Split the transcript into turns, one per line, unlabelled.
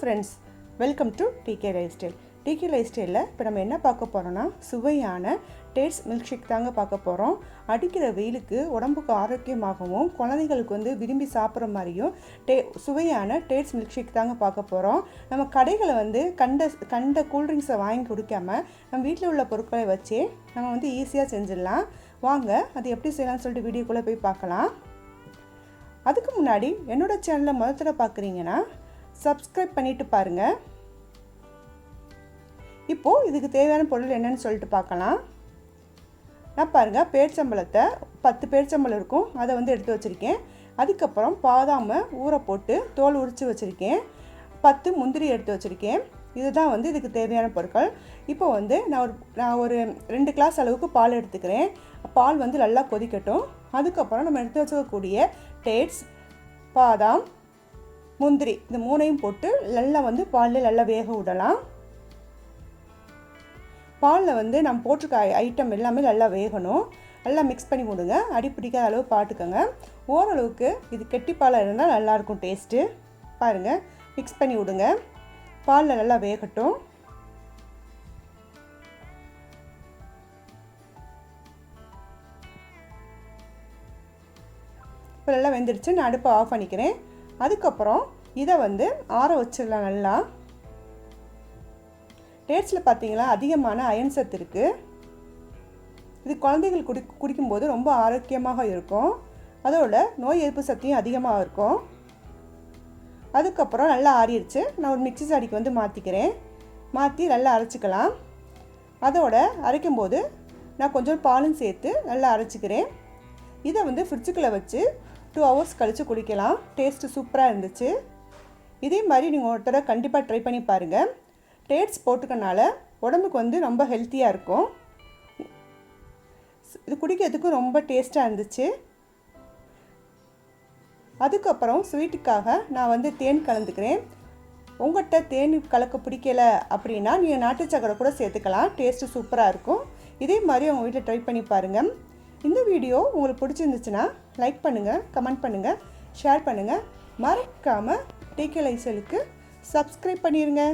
Friends welcome to DK lifestyle DK life ஸ்டைலில் இப்போ நம்ம என்ன பார்க்க போகிறோன்னா சுவையான டேட்ஸ் மில்க் ஷேக் தாங்க பார்க்க போகிறோம் அடிக்கிற வெயிலுக்கு உடம்புக்கு ஆரோக்கியமாகவும் குழந்தைகளுக்கு வந்து விரும்பி சாப்பிட்ற மாதிரியும் டே சுவையான டேட்ஸ் மில்க் ஷேக் தாங்க பார்க்க போகிறோம் நம்ம கடைகளை வந்து கண்ட கண்ட கூல்ட்ரிங்க்ஸை வாங்கி குடிக்காம நம்ம வீட்டில் உள்ள பொருட்களை வச்சே நம்ம வந்து ஈஸியாக செஞ்சிடலாம். வாங்க அது எப்படி செய்யலாம்னு சொல்லிட்டு வீடியோக்குள்ளே போய் பார்க்கலாம். அதுக்கு முன்னாடி என்னோட சேனலை முதல்ல பார்க்குறீங்கன்னா சப்ஸ்கிரைப் பண்ணிவிட்டு பாருங்கள் இப்போது இதுக்கு தேவையான பொருள் என்னன்னு சொல்லிட்டு பார்க்கலாம். நான் பாருங்கள் பேர்ச்சம்பளத்தை பத்து பேர்ச்சம்பளம் இருக்கும். அதை வந்து எடுத்து வச்சுருக்கேன். அதுக்கப்புறம் பாதாமை ஊற போட்டு தோல் உரித்து வச்சுருக்கேன். பத்து முந்திரி எடுத்து வச்சுருக்கேன். இதுதான் வந்து இதுக்கு தேவையான பொருட்கள். இப்போ வந்து நான் ஒரு நான் ஒரு ரெண்டு கிளாஸ் அளவுக்கு பால் எடுத்துக்கிறேன். பால் வந்து நல்லா கொதிக்கட்டும். அதுக்கப்புறம் நம்ம எடுத்து வச்சுக்கக்கூடிய டேட்ஸ் பாதாம் முந்திரி இந்த மூணையும் போட்டு நல்லா வந்து பாலில் நல்லா வேக விடலாம். பாலில் வந்து நம்ம போட்டிருக்க ஐட்டம் எல்லாமே நல்லா வேகணும். நல்லா மிக்ஸ் பண்ணி விடுங்க அடி பிடிக்காத அளவு பார்த்துக்கோங்க ஓரளவுக்கு இது கெட்டி பாலாக இருந்தால் நல்லாயிருக்கும் டேஸ்ட்டு பாருங்கள் மிக்ஸ் பண்ணி விடுங்க. பாலில் நல்லா வேகட்டும். இப்போ நல்லா வெந்துடுச்சு. நான் அடுப்பை ஆஃப் பண்ணிக்கிறேன். அதுக்கப்புறம் இதை வந்து ஆற வச்சிடலாம் நல்லா. டேட்ஸில் பார்த்தீங்களா அதிகமான அயன் சத்து இருக்குது இது குழந்தைகள் குடி குடிக்கும்போது ரொம்ப ஆரோக்கியமாக இருக்கும். அதோட நோய் எதிர்ப்பு சக்தியும் அதிகமாக இருக்கும். அதுக்கப்புறம் நல்லா ஆறிடுச்சு. நான் ஒரு மிக்சி சாடிக்கு வந்து மாற்றிக்கிறேன் மாற்றி நல்லா அரைச்சிக்கலாம். அதோட அரைக்கும்போது நான் கொஞ்சம் பாலும் சேர்த்து நல்லா அரைச்சிக்கிறேன். இதை வந்து ஃப்ரிட்ஜுக்குள்ளே வச்சு டூ ஹவர்ஸ் கழித்து குடிக்கலாம். டேஸ்ட்டு சூப்பராக இருந்துச்சு. இதே மாதிரி நீங்கள் ஒரு தடவை கண்டிப்பாக ட்ரை பண்ணி பாருங்கள் டேட்ஸ் போட்டுக்கனால உடம்புக்கு வந்து ரொம்ப ஹெல்த்தியாக இருக்கும். இது குடிக்கிறதுக்கு ரொம்ப டேஸ்ட்டாக இருந்துச்சு. அதுக்கப்புறம் ஸ்வீட்டுக்காக நான் வந்து தேன் கலந்துக்கிறேன். உங்கள்கிட்ட தேன் கலக்க பிடிக்கல அப்படின்னா நீங்கள் நாட்டு சக்கரை கூட சேர்த்துக்கலாம். டேஸ்ட்டு சூப்பராக இருக்கும். இதே மாதிரி உங்கள் வீட்டில் ட்ரை பண்ணி பாருங்கள் இந்த வீடியோ உங்களுக்கு பிடிச்சிருந்துச்சுன்னா லைக் பண்ணுங்கள் கமெண்ட் பண்ணுங்கள் ஷேர் பண்ணுங்கள் மறக்காமல் டிகே லைசலுக்கு சப்ஸ்கிரைப் பண்ணிடுங்க